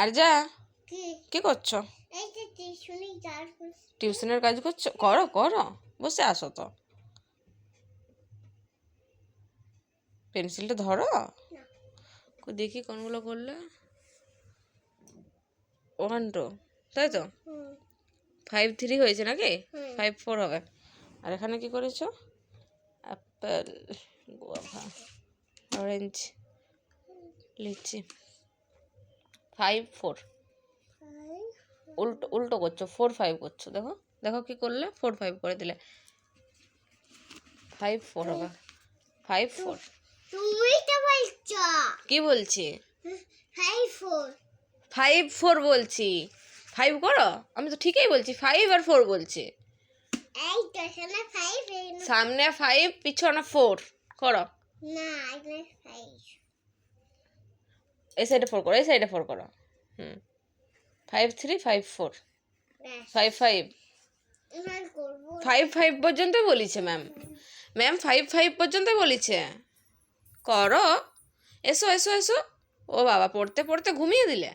আর যা কি? করছ। টিউশনের কাজ করছ? করো করো বসে আসো তো। পেন্সিলটা ধরো। দেখি কোনগুলো করলে। ওয়ান টু তাই তো? ফাইভ থ্রি হয়েছে নাকি। ফাইভ ফোর হবে। আর এখানে কি করেছ? Apple guava orange lychee. Five four উল্টো উল্টো করছ ফোর ফাইভ করছ দেখো দেখো কি করলে? ফোর ফাইভ করে দিলে। ফাইভ ফোর হবে। ফাইভ ফোর তুমি তো বলছো। কি বলছি? ফাইভ ফোর ফাইভ ফোর বলছি। ফাইভ করো? আমি তো ঠিকই বলছি। ফাইভ আর ফোর বলছি। সামনে ফাইভ পিছনে ফোর করো। না এই সাইডে ফোর করো এই সাইডে ফোর করো। হুম। Five three five four five five five five পর্যন্ত বলিছে ম্যাম ম্যাম ফাইভ ফাইভ পর্যন্ত বলিছে। করো। এসো এসো এসো। ও বাবা পড়তে পড়তে ঘুমিয়ে দিলে।